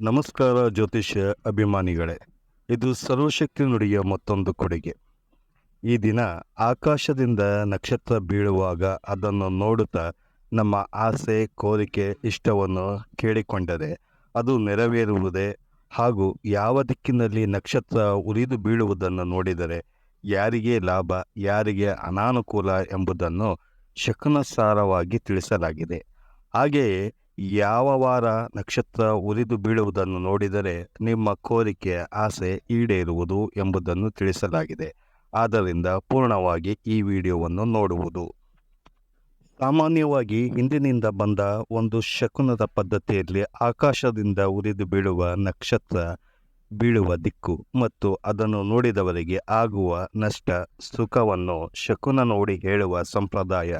ನಮಸ್ಕಾರ ಜ್ಯೋತಿಷ್ಯ ಅಭಿಮಾನಿಗಳೇ, ಇದು ಸರ್ವಶಕ್ತಿ ನುಡಿಯ ಮತ್ತೊಂದು ಕೊಡುಗೆ. ಈ ದಿನ ಆಕಾಶದಿಂದ ನಕ್ಷತ್ರ ಬೀಳುವಾಗ ಅದನ್ನು ನೋಡುತ್ತಾ ನಮ್ಮ ಆಸೆ, ಕೋರಿಕೆ, ಇಷ್ಟವನ್ನು ಕೇಳಿಕೊಂಡರೆ ಅದು ನೆರವೇರುವುದೇ ಹಾಗೂ ಯಾವ ದಿಕ್ಕಿನಲ್ಲಿ ನಕ್ಷತ್ರ ಉರಿದು ಬೀಳುವುದನ್ನು ನೋಡಿದರೆ ಯಾರಿಗೆ ಲಾಭ, ಯಾರಿಗೆ ಅನಾನುಕೂಲ ಎಂಬುದನ್ನು ಶಕುನಸಾರವಾಗಿ ತಿಳಿಸಲಾಗಿದೆ. ಹಾಗೆಯೇ ಯಾವ ವಾರ ನಕ್ಷತ್ರ ಉರಿದು ಬೀಳುವುದನ್ನು ನೋಡಿದರೆ ನಿಮ್ಮ ಕೋರಿಕೆ ಆಸೆ ಈಡೇರುವುದು ಎಂಬುದನ್ನು ತಿಳಿಸಲಾಗಿದೆ. ಆದ್ದರಿಂದ ಪೂರ್ಣವಾಗಿ ಈ ವಿಡಿಯೋವನ್ನು ನೋಡುವುದು. ಸಾಮಾನ್ಯವಾಗಿ ಹಿಂದಿನಿಂದ ಬಂದ ಒಂದು ಶಕುನದ ಪದ್ಧತಿಯಲ್ಲಿ ಆಕಾಶದಿಂದ ಉರಿದು ಬೀಳುವ ನಕ್ಷತ್ರ ಬೀಳುವ ದಿಕ್ಕು ಮತ್ತು ಅದನ್ನು ನೋಡಿದವರಿಗೆ ಆಗುವ ನಷ್ಟ ಸುಖವನ್ನು ಶಕುನ ನೋಡಿ ಹೇಳುವ ಸಂಪ್ರದಾಯ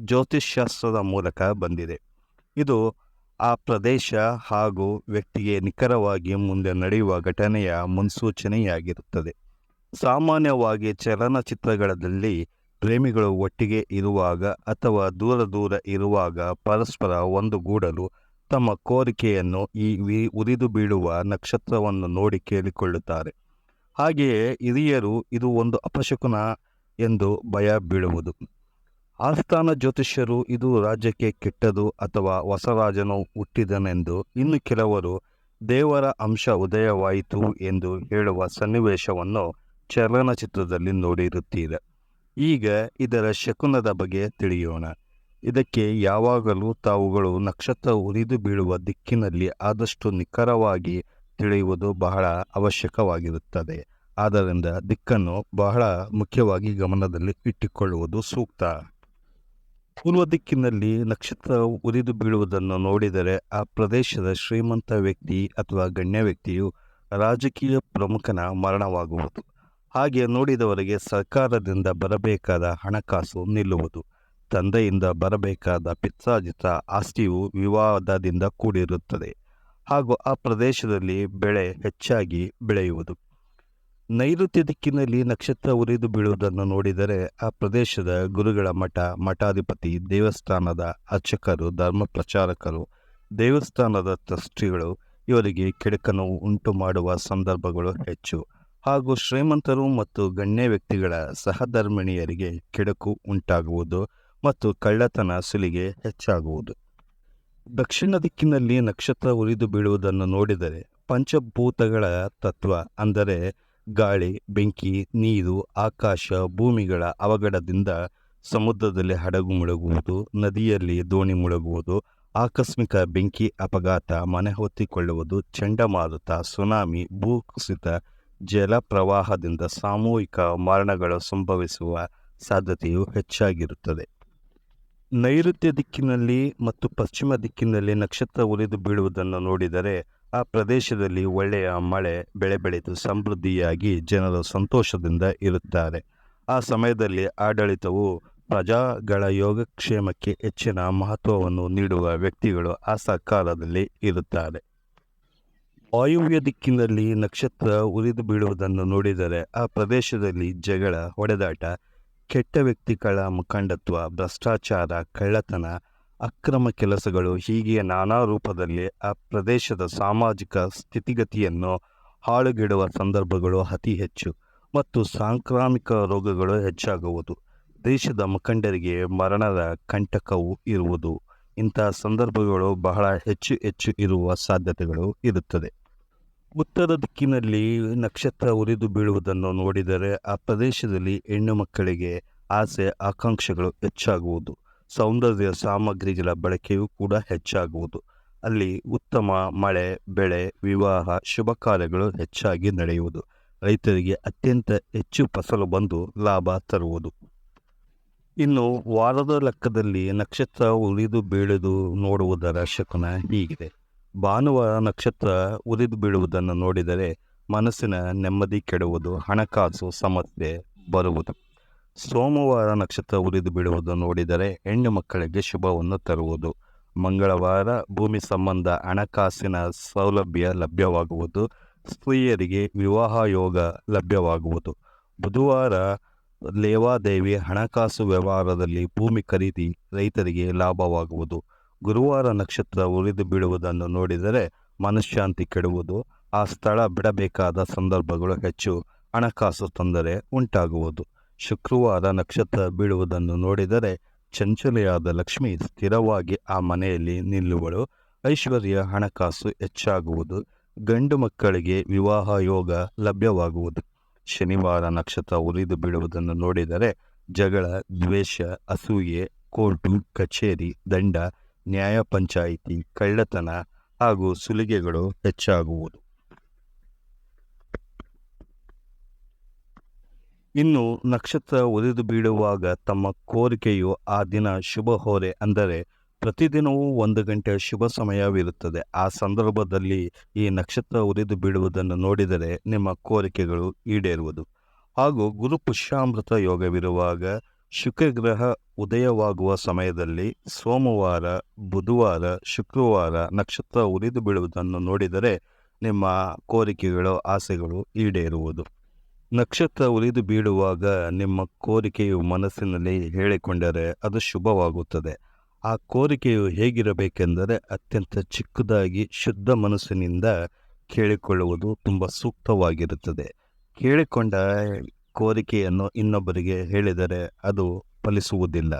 ಜ್ಯೋತಿಷ್ಶಾಸ್ತ್ರದ ಮೂಲಕ ಬಂದಿದೆ. ಇದು ಆ ಪ್ರದೇಶ ಹಾಗೂ ವ್ಯಕ್ತಿಗೆ ನಿಖರವಾಗಿ ಮುಂದೆ ನಡೆಯುವ ಘಟನೆಯ ಮುನ್ಸೂಚನೆಯಾಗಿರುತ್ತದೆ. ಸಾಮಾನ್ಯವಾಗಿ ಚಲನಚಿತ್ರಗಳಲ್ಲಿ ಪ್ರೇಮಿಗಳು ಒಟ್ಟಿಗೆ ಇರುವಾಗ ಅಥವಾ ದೂರ ದೂರ ಇರುವಾಗ ಪರಸ್ಪರ ಒಂದುಗೂಡಲು ತಮ್ಮ ಕೋರಿಕೆಯನ್ನು ಈ ವಿ- ಉರಿದು ಬೀಳುವ ನಕ್ಷತ್ರವನ್ನು ನೋಡಿ ಕೇಳಿಕೊಳ್ಳುತ್ತಾರೆ. ಹಾಗೆಯೇ ಹಿರಿಯರು ಇದು ಒಂದು ಅಪಶಕುನ ಎಂದು ಭಯ ಬೀಳುವುದು. ಆಸ್ಥಾನ ಜ್ಯೋತಿಷ್ಯರು ಇದು ರಾಜ್ಯಕ್ಕೆ ಕೆಟ್ಟದು ಅಥವಾ ಹೊಸ ರಾಜನು ಹುಟ್ಟಿದನೆಂದು ಇನ್ನು ಕೆಲವರು ದೇವರ ಅಂಶ ಉದಯವಾಯಿತು ಎಂದು ಹೇಳುವ ಸನ್ನಿವೇಶವನ್ನು ಚಲನಚಿತ್ರದಲ್ಲಿ ನೋಡಿರುತ್ತೀರ. ಈಗ ಇದರ ಶಕುನದ ಬಗ್ಗೆ ತಿಳಿಯೋಣ. ಇದಕ್ಕೆ ಯಾವಾಗಲೂ ತಾವುಗಳು ನಕ್ಷತ್ರ ಉರಿದು ಬೀಳುವ ದಿಕ್ಕಿನಲ್ಲಿ ಆದಷ್ಟು ನಿಖರವಾಗಿ ತಿಳಿಯುವುದು ಬಹಳ ಅವಶ್ಯಕವಾಗಿರುತ್ತದೆ. ಆದ್ದರಿಂದ ದಿಕ್ಕನ್ನು ಬಹಳ ಮುಖ್ಯವಾಗಿ ಗಮನದಲ್ಲಿ ಇಟ್ಟುಕೊಳ್ಳುವುದು ಸೂಕ್ತ. ಪೂರ್ವ ದಿಕ್ಕಿನಲ್ಲಿ ನಕ್ಷತ್ರ ಉರಿದು ಬೀಳುವುದನ್ನು ನೋಡಿದರೆ ಆ ಪ್ರದೇಶದ ಶ್ರೀಮಂತ ವ್ಯಕ್ತಿ ಅಥವಾ ಗಣ್ಯ ವ್ಯಕ್ತಿಯು ರಾಜಕೀಯ ಪ್ರಮುಖನ ಮರಣವಾಗುವುದು. ಹಾಗೆ ನೋಡಿದವರಿಗೆ ಸರ್ಕಾರದಿಂದ ಬರಬೇಕಾದ ಹಣಕಾಸು ನಿಲ್ಲುವುದು. ತಂದೆಯಿಂದ ಬರಬೇಕಾದ ಪಿತ್ರಾಜಿತ ಆಸ್ತಿಯು ವಿವಾದದಿಂದ ಕೂಡಿರುತ್ತದೆ. ಹಾಗೂ ಆ ಪ್ರದೇಶದಲ್ಲಿ ಬೆಳೆ ಹೆಚ್ಚಾಗಿ ಬೆಳೆಯುವುದು. ನೈಋತ್ಯ ದಿಕ್ಕಿನಲ್ಲಿ ನಕ್ಷತ್ರ ಉರಿದು ಬೀಳುವುದನ್ನು ನೋಡಿದರೆ ಆ ಪ್ರದೇಶದ ಗುರುಗಳ ಮಠ, ಮಠಾಧಿಪತಿ, ದೇವಸ್ಥಾನದ ಅರ್ಚಕರು, ಧರ್ಮ ಪ್ರಚಾರಕರು, ದೇವಸ್ಥಾನದ ಟ್ರಸ್ಟಿಗಳು ಇವರಿಗೆ ಕೆಡಕನು ಉಂಟು ಮಾಡುವ ಸಂದರ್ಭಗಳು ಹೆಚ್ಚು. ಹಾಗೂ ಶ್ರೀಮಂತರು ಮತ್ತು ಗಣ್ಯ ವ್ಯಕ್ತಿಗಳ ಸಹಧರ್ಮಿಣಿಯರಿಗೆ ಕೆಡಕು ಉಂಟಾಗುವುದು ಮತ್ತು ಕಳ್ಳತನ ಸುಲಿಗೆ ಹೆಚ್ಚಾಗುವುದು. ದಕ್ಷಿಣ ದಿಕ್ಕಿನಲ್ಲಿ ನಕ್ಷತ್ರ ಉರಿದು ಬೀಳುವುದನ್ನು ನೋಡಿದರೆ ಪಂಚಭೂತಗಳ ತತ್ವ ಅಂದರೆ ಗಾಳಿ, ಬೆಂಕಿ, ನೀರು, ಆಕಾಶ, ಭೂಮಿಗಳ ಅವಘಡದಿಂದ ಸಮುದ್ರದಲ್ಲಿ ಹಡಗು ಮುಳುಗುವುದು, ನದಿಯಲ್ಲಿ ದೋಣಿ ಮುಳುಗುವುದು, ಆಕಸ್ಮಿಕ ಬೆಂಕಿ ಅಪಘಾತ, ಮನೆ ಹೊತ್ತಿಕೊಳ್ಳುವುದು, ಚಂಡಮಾರುತ, ಸುನಾಮಿ, ಭೂಕುಸಿತ ಜಲ ಪ್ರವಾಹದಿಂದ ಸಾಮೂಹಿಕ ಮರಣಗಳು ಸಂಭವಿಸುವ ಸಾಧ್ಯತೆಯು ಹೆಚ್ಚಾಗಿರುತ್ತದೆ. ನೈಋತ್ಯ ದಿಕ್ಕಿನಲ್ಲಿ ಮತ್ತು ಪಶ್ಚಿಮ ದಿಕ್ಕಿನಲ್ಲಿ ನಕ್ಷತ್ರ ಉರಿದು ಬೀಳುವುದನ್ನು ನೋಡಿದರೆ ಆ ಪ್ರದೇಶದಲ್ಲಿ ಒಳ್ಳೆಯ ಮಳೆ, ಬೆಳೆ ಬೆಳೆದು ಸಮೃದ್ಧಿಯಾಗಿ ಜನರು ಸಂತೋಷದಿಂದ ಇರುತ್ತಾರೆ. ಆ ಸಮಯದಲ್ಲಿ ಆಡಳಿತವು ಪ್ರಜಾಗಳ ಯೋಗಕ್ಷೇಮಕ್ಕೆ ಹೆಚ್ಚಿನ ಮಹತ್ವವನ್ನು ನೀಡುವ ವ್ಯಕ್ತಿಗಳು ಆ ಸರ್ಕಾರದಲ್ಲಿ ಇರುತ್ತಾರೆ. ವಾಯುವ್ಯ ದಿಕ್ಕಿನಲ್ಲಿ ನಕ್ಷತ್ರ ಉರಿದು ಬೀಳುವುದನ್ನು ನೋಡಿದರೆ ಆ ಪ್ರದೇಶದಲ್ಲಿ ಜಗಳ, ಹೊಡೆದಾಟ, ಕೆಟ್ಟ ವ್ಯಕ್ತಿಗಳ ಮುಖಂಡತ್ವ, ಭ್ರಷ್ಟಾಚಾರ, ಕಳ್ಳತನ ಅಕ್ರಮ ಕೆಲಸಗಳು ಹೀಗೆ ನಾನಾ ರೂಪದಲ್ಲಿ ಆ ಪ್ರದೇಶದ ಸಾಮಾಜಿಕ ಸ್ಥಿತಿಗತಿಯನ್ನು ಹಾಳುಗೆಡುವ ಸಂದರ್ಭಗಳು ಅತಿ ಹೆಚ್ಚು ಮತ್ತು ಸಾಂಕ್ರಾಮಿಕ ರೋಗಗಳು ಹೆಚ್ಚಾಗುವುದು. ದೇಶದ ಮುಖಂಡರಿಗೆ ಮರಣದ ಕಂಟಕವು ಇರುವುದು. ಇಂತಹ ಸಂದರ್ಭಗಳು ಬಹಳ ಹೆಚ್ಚು ಹೆಚ್ಚು ಇರುವ ಸಾಧ್ಯತೆಗಳು ಇರುತ್ತದೆ. ಉತ್ತರ ದಿಕ್ಕಿನಲ್ಲಿ ನಕ್ಷತ್ರ ಉರಿದು ಬೀಳುವುದನ್ನು ನೋಡಿದರೆ ಆ ಪ್ರದೇಶದಲ್ಲಿ ಹೆಣ್ಣು ಮಕ್ಕಳಿಗೆ ಆಸೆ, ಆಕಾಂಕ್ಷೆಗಳು ಹೆಚ್ಚಾಗುವುದು. ಸೌಂದರ್ಯ ಸಾಮಗ್ರಿಗಳ ಬಳಕೆಯೂ ಕೂಡ ಹೆಚ್ಚಾಗುವುದು. ಅಲ್ಲಿ ಉತ್ತಮ ಮಳೆ, ಬೆಳೆ, ವಿವಾಹ, ಶುಭ ಕಾರ್ಯಗಳು ಹೆಚ್ಚಾಗಿ ನಡೆಯುವುದು. ರೈತರಿಗೆ ಅತ್ಯಂತ ಹೆಚ್ಚು ಫಸಲು ಬಂದು ಲಾಭ ತರುವುದು. ಇನ್ನು ವಾರದ ಲೆಕ್ಕದಲ್ಲಿ ನಕ್ಷತ್ರ ಉರಿದು ಬೀಳುವುದು ನೋಡುವುದರ ಶಕುನ ಹೀಗಿದೆ. ಭಾನುವಾರ ನಕ್ಷತ್ರ ಉರಿದು ಬೀಳುವುದನ್ನು ನೋಡಿದರೆ ಮನಸ್ಸಿನ ನೆಮ್ಮದಿ ಕೆಡುವುದು, ಹಣಕಾಸು ಸಮಸ್ಯೆ ಬರುವುದು. ಸೋಮವಾರ ನಕ್ಷತ್ರ ಉರಿದು ಬೀಳುವುದು ನೋಡಿದರೆ ಹೆಣ್ಣು ಮಕ್ಕಳಿಗೆ ಶುಭವನ್ನು ತರುವುದು. ಮಂಗಳವಾರ ಭೂಮಿ ಸಂಬಂಧ ಹಣಕಾಸಿನ ಸೌಲಭ್ಯ ಲಭ್ಯವಾಗುವುದು. ಸ್ತ್ರೀಯರಿಗೆ ವಿವಾಹ ಯೋಗ ಲಭ್ಯವಾಗುವುದು. ಬುಧವಾರ ಲೇವಾದೇವಿ ಹಣಕಾಸು ವ್ಯವಹಾರದಲ್ಲಿ ಭೂಮಿ ಖರೀದಿ ರೈತರಿಗೆ ಲಾಭವಾಗುವುದು. ಗುರುವಾರ ನಕ್ಷತ್ರ ಉರಿದು ಬೀಳುವುದನ್ನು ನೋಡಿದರೆ ಮನಃಶಾಂತಿ ಕೆಡುವುದು. ಆ ಸ್ಥಳ ಬಿಡಬೇಕಾದ ಸಂದರ್ಭಗಳು ಹೆಚ್ಚು. ಹಣಕಾಸು ತೊಂದರೆ ಉಂಟಾಗುವುದು. ಶುಕ್ರವಾರ ನಕ್ಷತ್ರ ಬೀಳುವುದನ್ನು ನೋಡಿದರೆ ಚಂಚಲೆಯಾದ ಲಕ್ಷ್ಮಿ ಸ್ಥಿರವಾಗಿ ಆ ಮನೆಯಲ್ಲಿ ನಿಲ್ಲುವಳು. ಐಶ್ವರ್ಯ ಹಣಕಾಸು ಹೆಚ್ಚಾಗುವುದು. ಗಂಡು ಮಕ್ಕಳಿಗೆ ವಿವಾಹ ಯೋಗ ಲಭ್ಯವಾಗುವುದು. ಶನಿವಾರ ನಕ್ಷತ್ರ ಉರಿದು ಬೀಳುವುದನ್ನು ನೋಡಿದರೆ ಜಗಳ, ದ್ವೇಷ, ಅಸೂಯೆ, ಕೋರ್ಟು, ಕಚೇರಿ, ದಂಡ ನ್ಯಾಯ ಪಂಚಾಯಿತಿ ಕಳ್ಳತನ ಹಾಗೂ ಸುಲಿಗೆಗಳು ಹೆಚ್ಚಾಗುವುದು. ಇನ್ನು ನಕ್ಷತ್ರ ಉರಿದು ಬೀಳುವಾಗ ತಮ್ಮ ಕೋರಿಕೆಯು ಆ ದಿನ ಶುಭ ಹೊರೆ ಅಂದರೆ ಪ್ರತಿದಿನವೂ ಒಂದು ಗಂಟೆ ಶುಭ ಸಮಯವಿರುತ್ತದೆ. ಆ ಸಂದರ್ಭದಲ್ಲಿ ಈ ನಕ್ಷತ್ರ ಉರಿದು ಬೀಳುವುದನ್ನು ನೋಡಿದರೆ ನಿಮ್ಮ ಕೋರಿಕೆಗಳು ಈಡೇರುವುದು. ಹಾಗೂ ಗುರು ಪುಷ್ಯಾಮೃತ ಯೋಗವಿರುವಾಗ ಶುಕ್ರಗ್ರಹ ಉದಯವಾಗುವ ಸಮಯದಲ್ಲಿ ಸೋಮವಾರ, ಬುಧವಾರ, ಶುಕ್ರವಾರ ನಕ್ಷತ್ರ ಉರಿದು ಬೀಳುವುದನ್ನು ನೋಡಿದರೆ ನಿಮ್ಮ ಕೋರಿಕೆಗಳು, ಆಸೆಗಳು ಈಡೇರುವುದು. ನಕ್ಷತ್ರ ಉರಿದು ಬೀಳುವಾಗ ನಿಮ್ಮ ಕೋರಿಕೆಯು ಮನಸ್ಸಿನಲ್ಲಿ ಹೇಳಿಕೊಂಡರೆ ಅದು ಶುಭವಾಗುತ್ತದೆ. ಆ ಕೋರಿಕೆಯು ಹೇಗಿರಬೇಕೆಂದರೆ ಅತ್ಯಂತ ಚಿಕ್ಕದಾಗಿ ಶುದ್ಧ ಮನಸ್ಸಿನಿಂದ ಕೇಳಿಕೊಳ್ಳುವುದು ತುಂಬ ಸೂಕ್ತವಾಗಿರುತ್ತದೆ. ಕೇಳಿಕೊಂಡ ಕೋರಿಕೆಯನ್ನು ಇನ್ನೊಬ್ಬರಿಗೆ ಹೇಳಿದರೆ ಅದು ಫಲಿಸುವುದಿಲ್ಲ.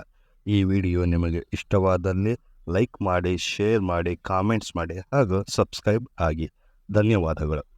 ಈ ವಿಡಿಯೋ ನಿಮಗೆ ಇಷ್ಟವಾದಲ್ಲಿ ಲೈಕ್ ಮಾಡಿ, ಶೇರ್ ಮಾಡಿ, ಕಾಮೆಂಟ್ಸ್ ಮಾಡಿ ಹಾಗೂ ಸಬ್ಸ್ಕ್ರೈಬ್ ಆಗಿ. ಧನ್ಯವಾದಗಳು.